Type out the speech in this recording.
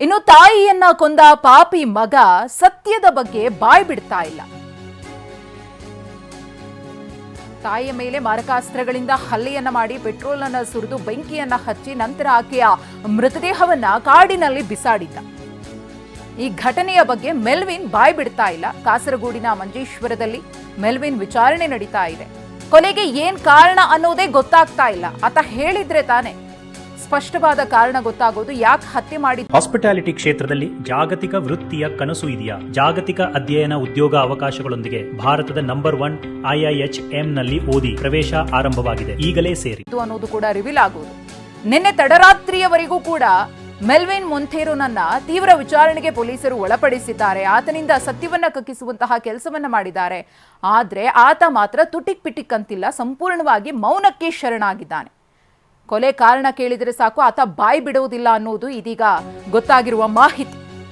ಇನ್ನು ತಾಯಿಯನ್ನ ಕೊಂದ ಪಾಪಿ ಮಗ ಸತ್ಯದ ಬಗ್ಗೆ ಬಾಯ್ ಬಿಡ್ತಾ ಇಲ್ಲ. ತಾಯಿಯ ಮೇಲೆ ಮಾರಕಾಸ್ತ್ರಗಳಿಂದ ಹಲ್ಲೆಯನ್ನ ಮಾಡಿ ಪೆಟ್ರೋಲ್ ಅನ್ನ ಸುರಿದು ಬೆಂಕಿಯನ್ನ ಹಚ್ಚಿ ನಂತರ ಆಕೆಯ ಮೃತದೇಹವನ್ನ ಕಾಡಿನಲ್ಲಿ ಬಿಸಾಡಿದ್ದ. ಈ ಘಟನೆಯ ಬಗ್ಗೆ ಮೆಲ್ವಿನ್ ಬಾಯ್ ಬಿಡ್ತಾ ಇಲ್ಲ. ಕಾಸರಗೋಡಿನ ಮಂಜೇಶ್ವರದಲ್ಲಿ ಮೆಲ್ವಿನ್ ವಿಚಾರಣೆ ನಡೀತಾ ಇದೆ. ಕೊನೆಗೆ ಏನ್ ಕಾರಣ ಅನ್ನೋದೇ ಗೊತ್ತಾಗ್ತಾ ಇಲ್ಲ. ಆತ ಹೇಳಿದ್ರೆ ತಾನೆ ಸ್ಪಷ್ಟವಾದ ಕಾರಣ ಗೊತ್ತಾಗೋದು ಯಾಕೆ ಹತ್ಯೆ ಮಾಡಿ ಹಾಸ್ಪಿಟಾಲಿಟಿ ಕ್ಷೇತ್ರದಲ್ಲಿ ಜಾಗತಿಕ ವೃತ್ತಿಯ ಕನಸು ಇದೆಯಾ? ಜಾಗತಿಕ ಅಧ್ಯಯನ ಉದ್ಯೋಗ ಅವಕಾಶಗಳೊಂದಿಗೆ ಭಾರತದ ನಂಬರ್ ಒನ್ ಐಐಎಚ್ನಲ್ಲಿ ಓದಿ ಪ್ರವೇಶ ಆರಂಭವಾಗಿದೆ. ಈಗಲೇ ಸೇರಿ. ಇದು ಅನ್ನೋದು ಕೂಡ ರಿವೀಲ್ ಆಗೋದು. ನಿನ್ನೆ ತಡರಾತ್ರಿಯವರೆಗೂ ಕೂಡ ಮೆಲ್ವಿನ್ ಮೊಂಥೇರೋನನ್ನ ತೀವ್ರ ವಿಚಾರಣೆಗೆ ಪೊಲೀಸರು ಒಳಪಡಿಸಿದ್ದಾರೆ. ಆತನಿಂದ ಸತ್ಯವನ್ನ ಕಕ್ಕಿಸುವಂತಹ ಕೆಲಸವನ್ನ ಮಾಡಿದ್ದಾರೆ. ಆದ್ರೆ ಆತ ಮಾತ್ರ ತುಟಿಕ್ ಪಿಟಿಕ್ ಅಂತಿಲ್ಲ ಸಂಪೂರ್ಣವಾಗಿ ಮೌನಕ್ಕೆ ಶರಣಾಗಿದ್ದಾನೆ. ಕೊಲೆ ಕಾರಣ ಕೇಳಿದರೆ ಸಾಕು ಆತ ಬಾಯಿ ಬಿಡುವುದಿಲ್ಲ ಅನ್ನೋದು ಇದೀಗ ಗೊತ್ತಾಗಿರುವ ಮಾಹಿತಿ.